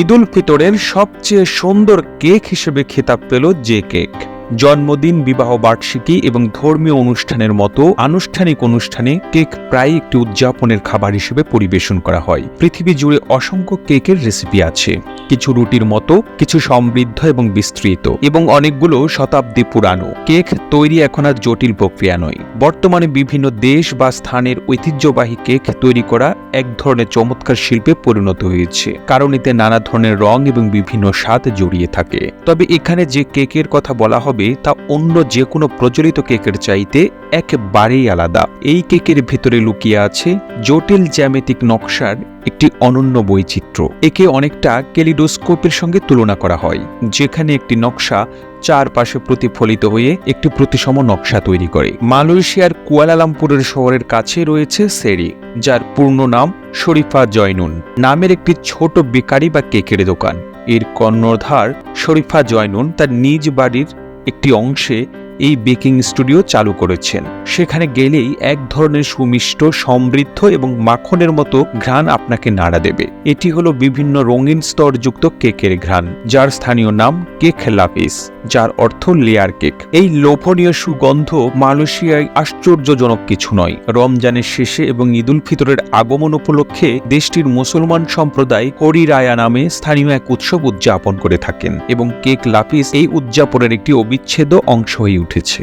ঈদুল ফিতরের সবচেয়ে সুন্দর কেক হিসেবে খেতাব পেল যে কেক। জন্মদিন, বিবাহ বার্ষিকী এবং ধর্মীয় অনুষ্ঠানের মতো আনুষ্ঠানিক অনুষ্ঠানে কেক প্রায় একটি উদযাপনের খাবার হিসেবে পরিবেশন করা হয়। পৃথিবী জুড়ে অসংখ্য কেকের রেসিপি আছে। কিছু রুটির মতো, কিছু সমৃদ্ধ এবং বিস্তৃত এবং অনেকগুলো শতাব্দী পুরানো। কেক তৈরি এখন আর জটিল প্রক্রিয়া নয়। বর্তমানে বিভিন্ন দেশ বা স্থানের ঐতিহ্যবাহী কেক তৈরি করা এক ধরনের চমৎকার শিল্পে পরিণত হয়েছে। কারণ এতে নানা ধরনের রং এবং বিভিন্ন স্বাদ জড়িয়ে থাকে। তবে এখানে যে কেকের কথা বলা হবে তা অন্য যে কোনো প্রচলিত কেকের চাইতে একেবারেই আলাদা। এই কেকের ভেতরে লুকিয়ে আছে জটিল জ্যামিতিক নকশার একটি অনন্য বৈচিত্র্য। একে অনেকটা কেলিডোস্কোপের সঙ্গে তুলনা করা হয়, যেখানে একটি নকশা চারপাশে প্রতিফলিত হয়ে একটি প্রতিসম নকশা তৈরি করে। মালয়েশিয়ার কুয়ালালামপুরের শহরের কাছে রয়েছে সেরি, যার পূর্ণ নাম শরীফা জয়নুন। নামের একটি ছোট বেকারি বা কেকের দোকান। এর কর্ণধার শরীফা জয়নুন তার নিজ বাড়ির একটি অংশে এই বেকিং স্টুডিও চালু করেছেন। সেখানে গেলেই এক ধরনের সুমিষ্ট, সমৃদ্ধ এবং মাখনের মতো ঘ্রাণ আপনাকে নাড়া দেবে। এটি হলো বিভিন্ন রঙিন স্তরযুক্ত কেকের ঘ্রাণ, যার স্থানীয় নাম কেক লাপিস, যার অর্থ লেয়ার কেক। এই লোভনীয় সুগন্ধ মালয়েশিয়ায় আশ্চর্যজনক কিছু নয়। রমজানের শেষে এবং ঈদুল ফিতরের আগমন উপলক্ষে দেশটির মুসলমান সম্প্রদায় হরিরায়া নামে স্থানীয় এক উৎসব উদযাপন করে থাকেন এবং কেক লাপিস এই উদযাপনের একটি অবিচ্ছেদ্য অংশ হয়ে উঠেছে।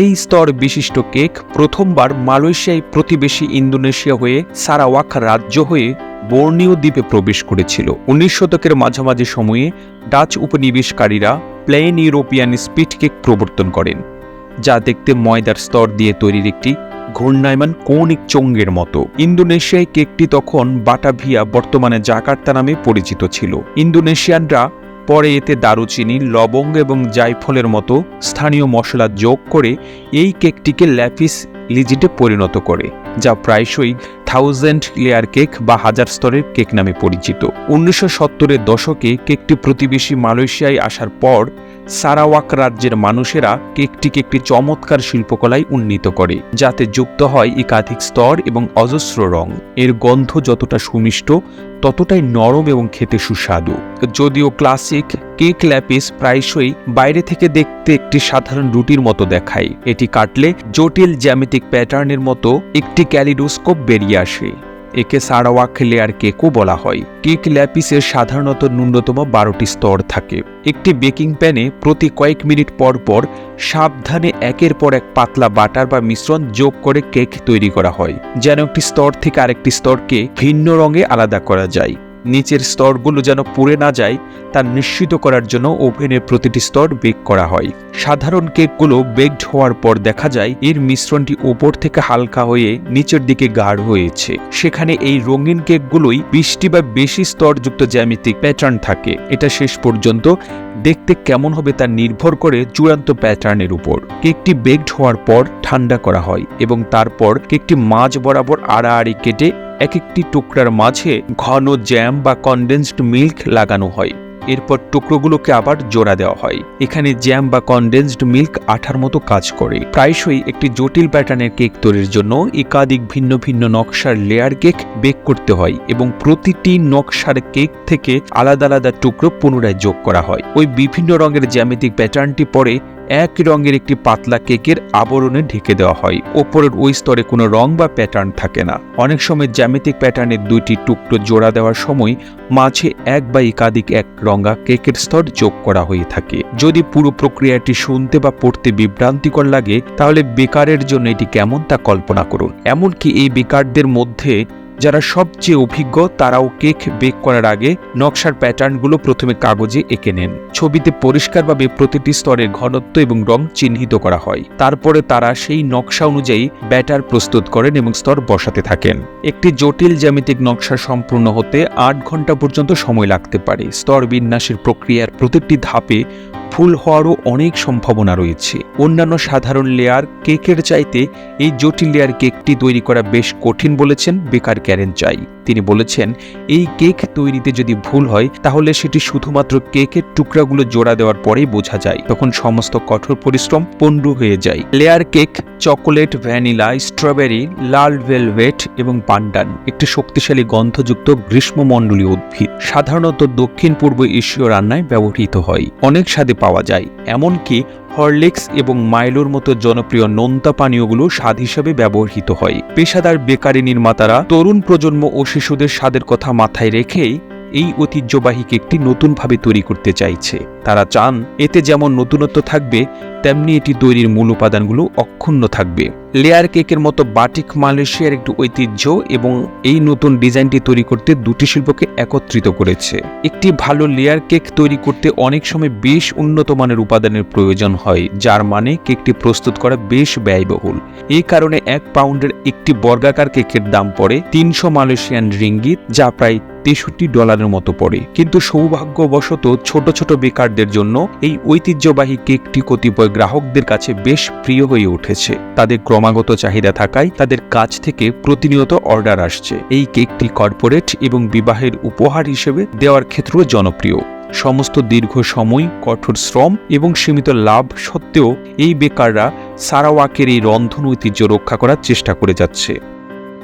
এই স্তর বিশিষ্ট কেক প্রথমবার মালয়েশিয়ায় প্রতিবেশী ইন্দোনেশিয়া হয়ে সারাওয়াক রাজ্য হয়ে বর্ণীয় দ্বীপে প্রবেশ করেছিল। উনিশ শতকের মাঝামাঝি সময়ে ডাচ উপনিবেশকারীরা প্লেন ইউরোপিয়ান স্পিড কেক প্রবর্তন করেন, যা দেখতে ময়দার স্তর দিয়ে তৈরির একটি ঘূর্ণায়মান কৌণিক চঙ্গের মতো। ইন্দোনেশিয়ায় কেকটি তখন বাটাভিয়া বর্তমানে জাকার্তা নামে পরিচিত ছিল। ইন্দোনেশিয়ানরা পরে এতে দারুচিনি, লবঙ্গ এবং জায়ফলের মতো স্থানীয় মশলা যোগ করে এই কেকটিকে ল্যাপিস লিজিটে পরিণত করে, যা প্রায়শই থাউজেন্ড লেয়ার কেক বা হাজার স্তরের কেক নামে পরিচিত। উনিশশো সত্তরের দশকে কেকটি প্রতিবেশী মালয়েশিয়ায় আসার পর সারাওয়াক রাজ্যের মানুষেরা কেকটিকে একটি চমৎকার শিল্পকলায় উন্নীত করে, যাতে যুক্ত হয় একাধিক স্তর এবং অজস্র রং। এর গন্ধ যতটা সুমিষ্ট, ততটাই নরম এবং খেতে সুস্বাদু। যদিও ক্লাসিক কেক ল্যাপিস প্রায়শই বাইরে থেকে দেখতে একটি সাধারণ রুটির মতো দেখায়। এটি কাটলে জটিল জ্যামিতিক প্যাটার্নের মতো একটি ক্যালিডোস্কোপ বেরিয়ে আসে। একে সারাওয়া ক্লেয়ার কেকও বলা হয়। কেক ল্যাপিসের সাধারণত ন্যূনতম বারোটি স্তর থাকে। একটি বেকিং প্যানে প্রতি কয়েক মিনিট পর পর সাবধানে একের পর এক পাতলা বাটার বা মিশ্রণ যোগ করে কেক তৈরি করা হয়, যেন একটি স্তর থেকে আরেকটি স্তরকে ভিন্ন রঙে আলাদা করা যায়। নিচের স্তরগুলো যেন পুড়ে না যায়, তা নিশ্চিত করার জন্য ওভেনের প্রতিটি স্তর বেক করা হয়। সাধারণ কেকগুলো বেকড হওয়ার পর দেখা যায়, এর মিশ্রণটি ওপর থেকে হালকা হয়ে নিচের দিকে গাঢ় হয়েছে। সেখানে এই রঙিন কেকগুলোই বৃষ্টি বা বেশি স্তরযুক্ত জ্যামিতিক প্যাটার্ন থাকে। এটা শেষ পর্যন্ত দেখতে কেমন হবে তা নির্ভর করে চূড়ান্ত প্যাটার্নের উপর। কেকটি বেকড হওয়ার পর ঠান্ডা করা হয় এবং তারপর কেকটি মাঝ বরাবর আড়াআড়ি কেটে এক একটি টুকরার মাঝে ঘন জ্যাম বা কনডেন্সড মিল্ক লাগানো হয়। এরপর টুকরোগুলোকে আবার জোড়া দেওয়া হয়। এখানে জ্যাম বা কনডেন্সড মিল্ক আঠার মতো কাজ করে। প্রায়শই একটি জটিল প্যাটার্নের কেক তৈরির জন্য একাধিক ভিন্ন ভিন্ন নকশার লেয়ার কেক বেক করতে হয় এবং প্রতিটি নকশার কেক থেকে আলাদা আলাদা টুকরো পুনরায় যোগ করা হয়। ওই বিভিন্ন রঙের জ্যামিতিক প্যাটার্নটি পরে এক রঙের একটি পাতলা কেকের আবরণে ঢেকে দেওয়া হয়। ওপরের ওই স্তরে কোনো রং বা প্যাটার্ন থাকে না। অনেক সময় জ্যামিতিক প্যাটার্নের দুইটি টুকরো জোড়া দেওয়ার সময় মাঝে এক বা একাধিক এক রঙা কেকের স্তর যোগ করা হয়ে থাকে। যদি পুরো প্রক্রিয়াটি শুনতে বা পড়তে বিভ্রান্তিকর লাগে, তাহলে বেকারের জন্য এটি কেমন তা কল্পনা করুন। এমনকি এই বেকারদের মধ্যে যারা সবচেয়ে অভিজ্ঞ, তারাও কেক বেক করার আগে নকশার প্যাটার্নগুলো প্রথমে কাগজে এঁকে নেন। ছবিতে পরিষ্কারভাবে প্রতিটি স্তরের ঘনত্ব এবং রং চিহ্নিত করা হয়। তারপরে তারা সেই নকশা অনুযায়ী ব্যাটার প্রস্তুত করেন এবং স্তর বসাতে থাকেন। একটি জটিল জ্যামিতিক নকশা সম্পূর্ণ হতে আট ঘণ্টা পর্যন্ত সময় লাগতে পারে। স্তর বিন্যাসের প্রক্রিয়ার প্রতিটি ধাপে ফুল হওয়ারও অনেক সম্ভাবনা রয়েছে। অন্যান্য সাধারণ লেয়ার কেকের চাইতে এই জটিল লেয়ার কেকটি তৈরি করা বেশ কঠিন বলেছেন বেকার ক্যারেন চাই। তিনি বলেছেন, এই কেক তৈরিতে যদি ভুল হয়, তাহলে সেটি শুধুমাত্র কেকের টুকরাগুলো জোড়া দেওয়ার পরেই বোঝা যায়। তখন সমস্ত কঠোর পরিশ্রম পণ্ডু হয়ে যায়। Layer cake, chocolate, vanilla, strawberry, লাল ভেলভেট এবং পান্ডান, একটি শক্তিশালী গন্ধযুক্ত গ্রীষ্মমণ্ডলীয় উদ্ভিদ। সাধারণত দক্ষিণ পূর্ব এশীয় রান্নায় ব্যবহৃত হয়। অনেক স্বাদে পাওয়া যায়। এমনকি হরলিক্স এবং মাইলোর মতো জনপ্রিয় নোনতা পানীয়গুলো স্বাদ হিসেবে ব্যবহৃত হয়। পেশাদার বেকারি নির্মাতারা, তরুণ প্রজন্ম ও শিশুদের স্বাদের কথা মাথায় রেখেই এই ঐতিহ্যবাহীকে একটি নতুনভাবে তৈরি করতে চাইছে। তারা চান, এতে যেমন নতুনত্ব থাকবে, তেমনি এটি তৈরির মূল উপাদানগুলো অক্ষুণ্ণ থাকবে। লেয়ার কেকের মতো বাটিক মালয়েশিয়ার একটি ঐতিহ্য এবং এই নতুন ডিজাইনটি তৈরি করতে দুটি শিল্পকে একত্রিত করেছে। একটি ভালো লেয়ার কেক তৈরি করতে অনেক সময় বেশ উন্নত মানের উপাদানের প্রয়োজন হয়, যার মানে কেকটি প্রস্তুত করা বেশ ব্যয়বহুল। এই কারণে এক পাউন্ডের একটি বর্গাকার কেকের দাম পড়ে তিনশো মালয়েশিয়ান রিঙ্গিত যা প্রায় তেষট্টি ডলারের মতো পড়ে। কিন্তু সৌভাগ্যবশত ছোট ছোট বেকারদের জন্য এই ঐতিহ্যবাহী কেকটি কতিপয় গ্রাহকদের কাছে বেশ প্রিয় হয়ে উঠেছে। তাদের ক্রমাগত চাহিদা থাকায় তাদের কাছ থেকে প্রতিনিয়ত অর্ডার আসছে। এই কেকটি কর্পোরেট এবং বিবাহের উপহার হিসেবে দেওয়ার ক্ষেত্রেও জনপ্রিয়। সমস্ত দীর্ঘ সময়, কঠোর শ্রম এবং সীমিত লাভ সত্ত্বেও এই বেকাররা সারাওয়াকের এই রন্ধন ঐতিহ্য রক্ষা করার চেষ্টা করে যাচ্ছে।